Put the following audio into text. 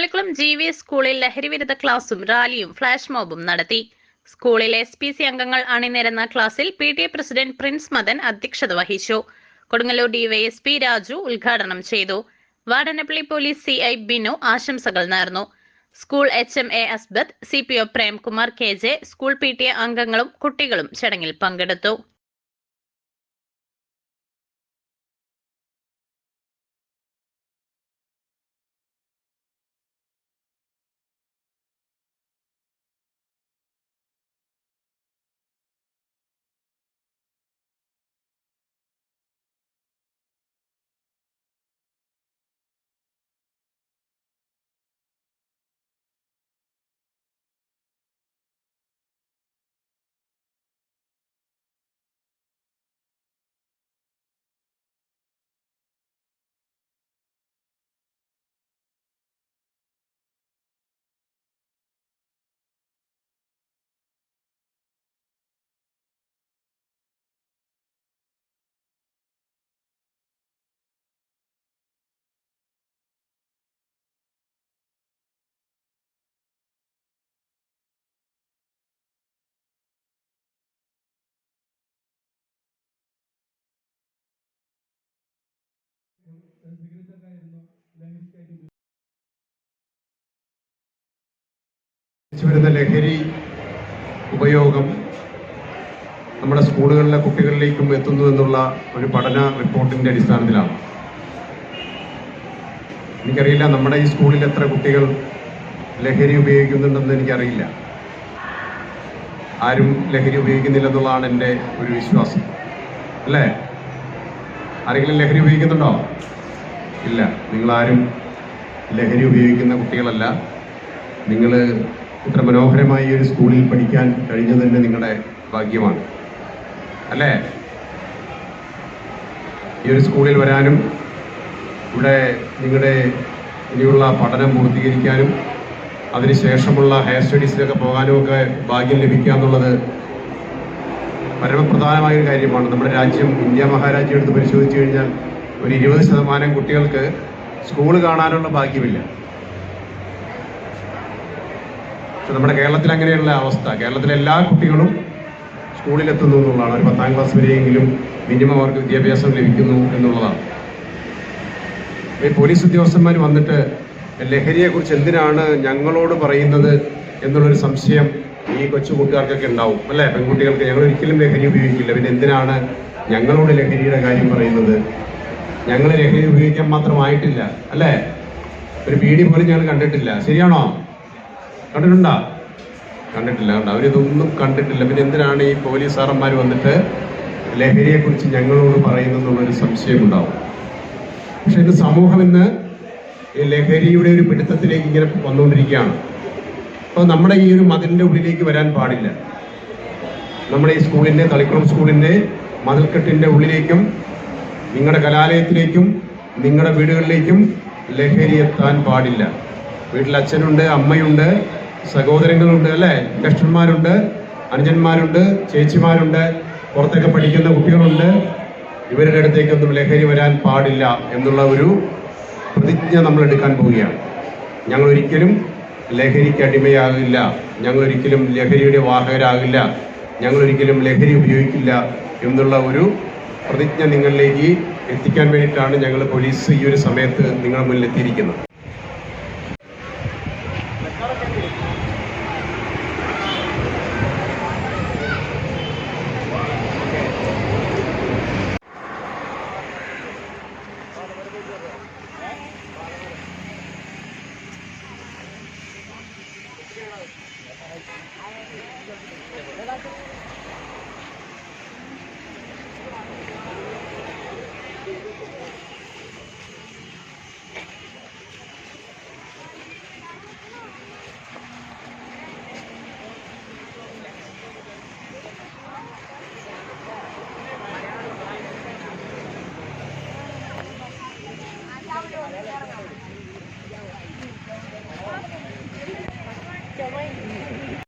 Thalikkulam G V സ്കൂളിൽ ലഹരിവിരുദ്ധ ക്ലാസും റാലിയും ഫ്ലാഷ് മോബും നടത്തി. സ്കൂളിലെ എസ് പി സി അംഗങ്ങൾ അണിനിരന്ന ക്ലാസിൽ P T A president prince Madan അധ്യക്ഷത വഹിച്ചു. കൊടുങ്ങല്ലൂർ ഡിവൈഎസ്പി രാജു ഉദ്ഘാടനം ചെയ്തു. Vatanappally police C I Binu ആശംസകൾ നേർന്നു. School H M A Asbath C P O Premkumar K J school P T A അംഗങ്ങളും കുട്ടികളും ചടങ്ങിൽ പങ്കെടുത്തു. വരുന്ന ലഹരി ഉപയോഗം നമ്മുടെ സ്കൂളുകളിലെ കുട്ടികളിലേക്കും എത്തുന്നു എന്നുള്ള ഒരു പഠന റിപ്പോർട്ടിന്റെ അടിസ്ഥാനത്തിലാണ്. എനിക്കറിയില്ല നമ്മുടെ ഈ സ്കൂളിൽ എത്ര കുട്ടികൾ ലഹരി ഉപയോഗിക്കുന്നുണ്ടെന്ന് എനിക്കറിയില്ല. ആരും ലഹരി ഉപയോഗിക്കുന്നില്ലെന്നുള്ളതാണ് എന്റെ ഒരു വിശ്വാസം. അല്ലേ? ആരെങ്കിലും ലഹരി ഉപയോഗിക്കുന്നുണ്ടോ? ഇല്ല. നിങ്ങളാരും ലഹരി ഉപയോഗിക്കുന്ന കുട്ടികളല്ല. നിങ്ങൾ ഇത്ര മനോഹരമായി ഒരു സ്കൂളിൽ പഠിക്കാൻ കഴിഞ്ഞത് തന്നെ നിങ്ങളുടെ ഭാഗ്യമാണ്. അല്ലേ? ഈ ഒരു സ്കൂളിൽ വരാനും ഇവിടെ നിങ്ങളുടെ ഇനിയുള്ള പഠനം പൂർത്തീകരിക്കാനും അതിനുശേഷമുള്ള ഹയർ സ്റ്റഡീസിലൊക്കെ പോകാനും ഒക്കെ ഭാഗ്യം ലഭിക്കുക എന്നുള്ളത് പരമപ്രധാനമായ ഒരു കാര്യമാണ്. നമ്മുടെ രാജ്യം ഇന്ത്യ മഹാരാജ്യം എടുത്ത് പരിശോധിച്ചു കഴിഞ്ഞാൽ ഒരു ഇരുപത് ശതമാനം കുട്ടികൾക്ക് സ്കൂൾ കാണാനുള്ള ഭാഗ്യമില്ല. നമ്മുടെ കേരളത്തിൽ അങ്ങനെയുള്ള അവസ്ഥ. കേരളത്തിലെ എല്ലാ കുട്ടികളും സ്കൂളിലെത്തുന്നു എന്നുള്ളതാണ്. ഒരു പത്താം ക്ലാസ് വരെയെങ്കിലും മിനിമം അവർക്ക് വിദ്യാഭ്യാസം ലഭിക്കുന്നു എന്നുള്ളതാണ്. ഈ പോലീസ് ഉദ്യോഗസ്ഥന്മാർ വന്നിട്ട് ലഹരിയെക്കുറിച്ച് എന്തിനാണ് ഞങ്ങളോട് പറയുന്നത് എന്നുള്ളൊരു സംശയം ഈ കൊച്ചു കൂട്ടുകാർക്കൊക്കെ ഉണ്ടാവും. അല്ലേ? പെൺകുട്ടികൾക്ക് ഞങ്ങൾ ഒരിക്കലും ലഹരി ഉപയോഗിക്കില്ല. പിന്നെ എന്തിനാണ് ഞങ്ങളോട് ലഹരിയുടെ കാര്യം പറയുന്നത്? ഞങ്ങൾ ലഹരി ഉപയോഗിക്കാൻ മാത്രമായിട്ടില്ല അല്ലേ? ഒരു പീഡി പോലും ഞങ്ങൾ കണ്ടിട്ടില്ല. ശരിയാണോ? കണ്ടിട്ടുണ്ടോ? കണ്ടിട്ടില്ല. കണ്ടോ? അവരിതൊന്നും കണ്ടിട്ടില്ല. പിന്നെ എന്തിനാണ് ഈ പോലീസ് സാറന്മാർ വന്നിട്ട് ലഹരിയെ കുറിച്ച് ഞങ്ങളോട് പറയുന്നതെന്നുള്ളൊരു സംശയം ഉണ്ടാവും? പക്ഷെ ഇന്ന് സമൂഹം ഇന്ന് ഈ ലഹരിയുടെ ഒരു പിടുത്തത്തിലേക്ക് ഇങ്ങനെ വന്നുകൊണ്ടിരിക്കുകയാണ്. അപ്പോൾ നമ്മുടെ ഈ ഒരു മതിലിന്റെ ഉള്ളിലേക്ക് വരാൻ പാടില്ല. നമ്മുടെ ഈ സ്കൂളിന്റെ തളിക്കുളം സ്കൂളിന്റെ മതിൽക്കെട്ടിന്റെ ഉള്ളിലേക്കും നിങ്ങളുടെ കലാലയത്തിലേക്കും നിങ്ങളുടെ വീടുകളിലേക്കും ലഹരി എത്താൻ പാടില്ല. വീട്ടിൽ അച്ഛനുണ്ട് അമ്മയുണ്ട് സഹോദരങ്ങളുണ്ട് അല്ലേ? ജ്യേഷ്ഠന്മാരുണ്ട് അനുജന്മാരുണ്ട് ചേച്ചിമാരുണ്ട് പുറത്തൊക്കെ പഠിക്കുന്ന കുട്ടികളുണ്ട്. ഇവരുടെ അടുത്തേക്കൊന്നും ലഹരി വരാൻ പാടില്ല എന്നുള്ള ഒരു പ്രതിജ്ഞ നമ്മൾ എടുക്കാൻ പോവുകയാണ്. ഞങ്ങൾ ഒരിക്കലും ലഹരിക്ക് അടിമയാകില്ല. ഞങ്ങൾ ഒരിക്കലും ലഹരിയുടെ വാഹകരാകില്ല. ഞങ്ങൾ ഒരിക്കലും ലഹരി ഉപയോഗിക്കില്ല എന്നുള്ള ഒരു പ്രതിജ്ഞ നിങ്ങളിലേക്ക് എത്തിക്കാൻ വേണ്ടിയിട്ടാണ് ഞങ്ങൾ പോലീസ് ഈ ഒരു സമയത്ത് നിങ്ങളുടെ മുന്നിൽ എത്തിയിരിക്കുന്നത്